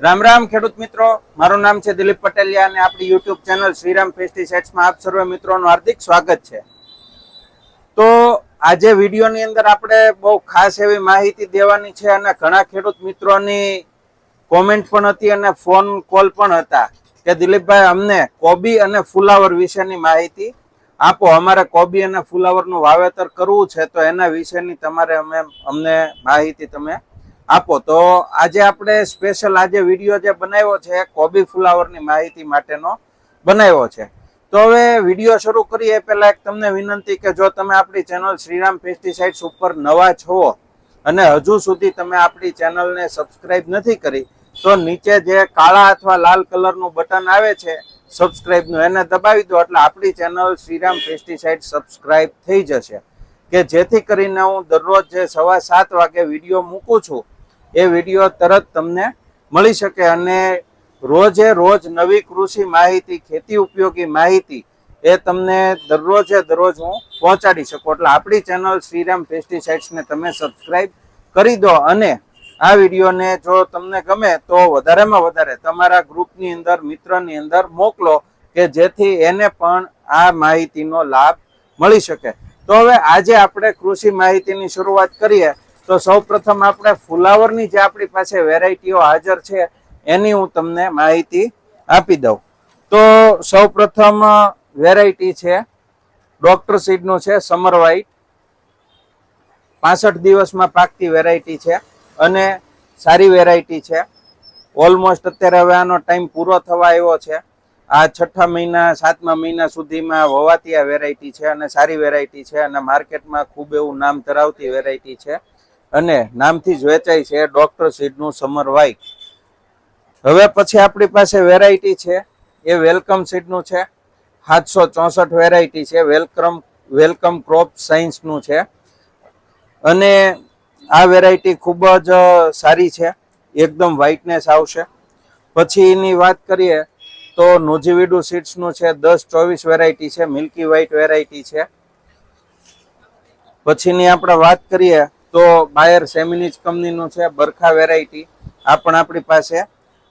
રામ રામ ખેડૂત મિત્રો. મારું નામ છે દિલીપ પટેલિયા અને આપણી યુટ્યુબ ચેનલ શ્રીરામ પેસ્ટિસાઇડ્સમાં આપ સર્વે મિત્રોનું હાર્દિક સ્વાગત છે. તો આજે વિડીયોની અંદર આપણે બહુ ખાસ એવી માહિતી દેવાની છે અને ઘણા ખેડૂત મિત્રોની કોમેન્ટ પણ હતી અને ફોન કોલ પણ હતા કે દિલીપભાઈ, અમને કોબી અને ફુલાવર વિશેની માહિતી આપો. અમારે કોબી અને ફુલાવરનું વાવેતર કરવું છે તો એના વિશેની તમારે અમે અમને માહિતી તમે આપો. તો આજે આપણે સ્પેશિયલ આજે વીડિયો જે બનાવ્યો છે, કોબી ફુલાવરની માહિતી માટેનો બનાવ્યો છે. તો હવે વીડિયો શરૂ કરીએ. પહેલાં એક તમને વિનંતી કે જો તમે આપણી ચેનલ શ્રીરામ પેસ્ટિસાઇડ્સ ઉપર નવા છો અને હજુ સુધી તમે આપણી ચેનલને સબસ્ક્રાઇબ નથી કરી, તો નીચે જે કાળા અથવા લાલ કલરનું બટન આવે છે સબસ્ક્રાઇબનું એને દબાવી દો. એટલે આપણી ચેનલ શ્રીરામ પેસ્ટિસાઇડ સબસ્ક્રાઇબ થઈ જશે. કે જેથી કરીને હું દરરોજ જે સવા સાત વાગે વીડિયો મૂકું છું એ વીડિયો તરત તમને મળી શકે અને રોજે રોજ નવી કૃષિ માહિતી, ખેતી ઉપયોગી માહિતી એ તમને દરરોજે દરરોજ હું પહોંચાડી શકું. એટલે આપણી ચેનલ શ્રીરામ પેસ્ટિસાઇડ્સને તમે સબસ્ક્રાઇબ કરી દો અને આ વિડીયોને જો તમને ગમે તો વધારેમાં વધારે તમારા ગ્રુપની અંદર, મિત્રની અંદર મોકલો કે જેથી એને પણ આ માહિતીનો લાભ મળી શકે. તો હવે આજે આપણે કૃષિ માહિતીની શરૂઆત કરીએ. તો સૌ પ્રથમ આપણે ફુલાવરની જે આપણી પાસે વેરાયટીઓ હાજર છે, એની હું તમને માહિતી આપી દઉં. તો સૌ પ્રથમ વેરાયટી છે, ડોક્ટર સીડનું છે, સમર વ્હાઈટ. પાસઠ દિવસમાં પાકતી વેરાયટી છે અને સારી વેરાયટી છે. ઓલમોસ્ટ અત્યારે હવે આનો ટાઈમ પૂરો થવા આવ્યો છે. આ છઠ્ઠા મહિના, સાતમા મહિના સુધીમાં વવાતી આ વેરાયટી છે અને સારી વેરાયટી છે અને માર્કેટમાં ખૂબ એવું નામ ધરાવતી વેરાયટી છે. અને નામથી જ વેચાય છે ડોક્ટર સીડનું સમર વ્હાઈટ હવે પછી આપણી પાસે વેરાયટી છે. એ વેલકમ સીડનું છે. સાતસો ચોસઠ વેરાયટી છે. વેલકમ વેલકમ ક્રોપ સાયન્સનું છે. અને આ વેરાયટી ખૂબ જ સારી છે. એકદમ વ્હાઇટનેસ આવશે. પછી એની વાત કરીએ તો નોજીવીડુ સીડ્સનું છે. દસ ચોવીસ વેરાયટી છે. મિલ્કી વ્હાઇટ વેરાયટી છે. પછીની આપણે વાત કરીએ તો બાયર સેમિનિજ કંપનીનું છે, બરખા વેરાયટી આ પણ આપણી પાસે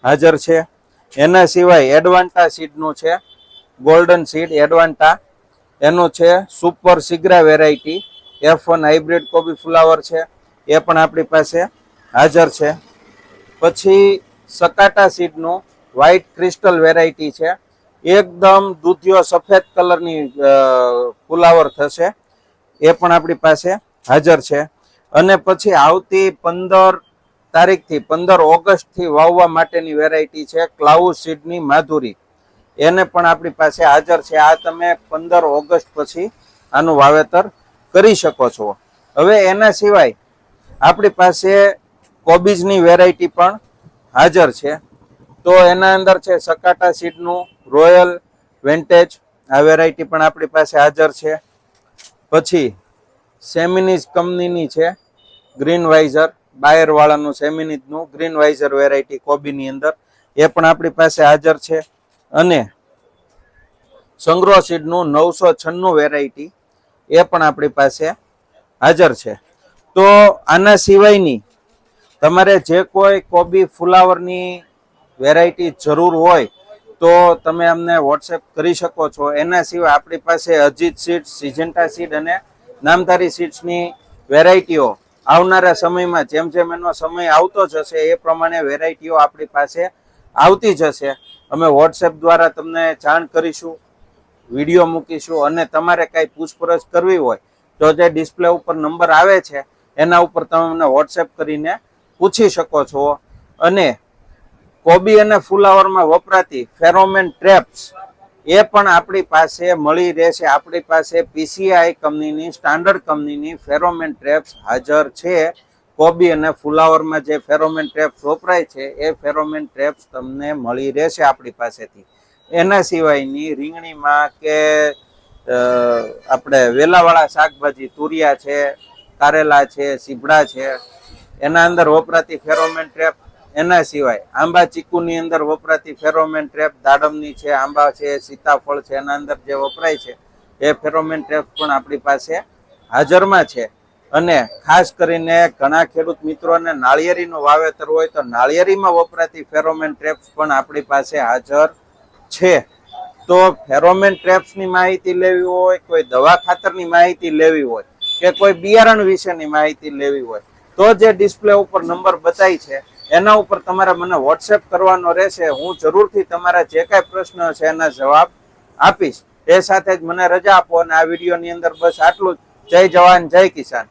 હાજર છે. એના સિવાય એડવાન્ટા સીડનું છે ગોલ્ડન સીડ એડવાન્ટા. એનું છે super સિગ્રા variety F one hybrid કોબી ફ્લાવર છે, એ પણ આપણી પાસે હાજર છે. પછી સકાટા સીડનું વ્હાઇટ ક્રિસ્ટલ વેરાયટી છે. એકદમ દૂધિયો સફેદ કલરની ફુલાવર થશે. એ પણ આપણી પાસે હાજર છે. અને પછી આવતી પંદર તારીખથી, પંદર ઓગસ્ટથી વાવવા માટેની વેરાયટી છે ક્લાઉ સીડની માધુરી. એને પણ આપણી પાસે હાજર છે. આ તમે પંદર ઓગસ્ટ પછી આનું વાવેતર કરી શકો છો. હવે એના સિવાય આપણી પાસે કોબીજની વેરાયટી પણ હાજર છે. તો એના અંદર છે સકાટા સીડનું રોયલ વેન્ટેજ આ વેરાયટી પણ આપણી પાસે હાજર છે. પછી સેમિનીઝ કંપનીની છે. ગ્રીન વાઇઝર બાયર વાળાનું સેમિનિઝનું ગ્રીન વાઇઝર વેરાયટી કોબીની અંદર. એ પણ આપણી પાસે હાજર છે. અને સંગ્રહ સીડનું નવસો છન્નું વેરાયટી એ પણ આપણી પાસે હાજર છે. તો આના સિવાયની તમારે જે કોઈ કોબી ફુલાવરની વેરાયટી જરૂર હોય, તો તમે અમને વોટ્સએપ કરી શકો છો. એના સિવાય આપણી પાસે અજીત સીડ્સ સિજન્ટા સીડ અને નામધારી સીડ્સની વેરાયટીઓ આવનારા સમયમાં જેમ જેમ એનો સમય આવતો જશે, એ પ્રમાણે વેરાયટીઓ આપણી પાસે આવતી જશે. અમે વોટ્સએપ દ્વારા તમને જાણ કરીશું, વીડિયો મૂકીશું અને તમારે કાંઈ પૂછપરછ કરવી હોય તો જે ડિસ્પ્લે ઉપર નંબર આવે છે, એના ઉપર તમે અમને વોટ્સએપ કરીને પૂછી શકો છો. અને કોબી અને ફુલાવરમાં વપરાતી ફેરોમેન ટ્રેપ્સ એ પણ આપણી પાસે મળી રહેશે. આપણી પાસે પીસીઆઈ કંપનીની, સ્ટાન્ડર્ડ કંપનીની ફેરોમેન ટ્રેપ્સ હાજર છે. કોબી અને ફુલાવરમાં જે ફેરોમેન ટ્રેપ્સ વપરાય છે, એ ફેરોમેન ટ્રેપ્સ તમને મળી રહેશે આપણી પાસેથી. એના સિવાયની રીંગણીમાં કે આપણે વેલાવાળા શાકભાજી તુરિયા છે, કારેલા છે સીભડા છે, એના અંદર વપરાતી ફેરોમેન ટ્રેપ એના સિવાય આંબા ચીકુની અંદર વપરાતી ફેરોમેન ટ્રેપ દાડમની છે, આંબા છે, સીતાફળ છે, એના અંદર જે વપરાય છે, એ ફેરોમેન ટ્રેપ પણ આપણી પાસે હાજરમાં છે. અને ખાસ કરીને ઘણા ખેડૂત મિત્રોને નાળિયેરીનું વાવેતર હોય તો નાળિયેરીમાં વપરાતી ફેરોમેન ટ્રેપ્સ પણ આપણી પાસે હાજર છે. તો ફેરોમેન ટ્રેપ્સની માહિતી લેવી હોય, કોઈ દવા ખાતરની માહિતી લેવી હોય કે કોઈ બિયારણ વિશેની માહિતી લેવી હોય, તો જે ડિસ્પ્લે ઉપર નંબર બતાય છે એના ઉપર તમારે મને વોટ્સએપ કરવાનો રહેશે. હું જરૂરથી તમારા જે કાંઈ પ્રશ્ન છે એના જવાબ આપીશ. એ સાથે જ મને રજા આપો અને આ વિડીયોની અંદર બસ આટલું જ. જય જવાન, જય કિસાન.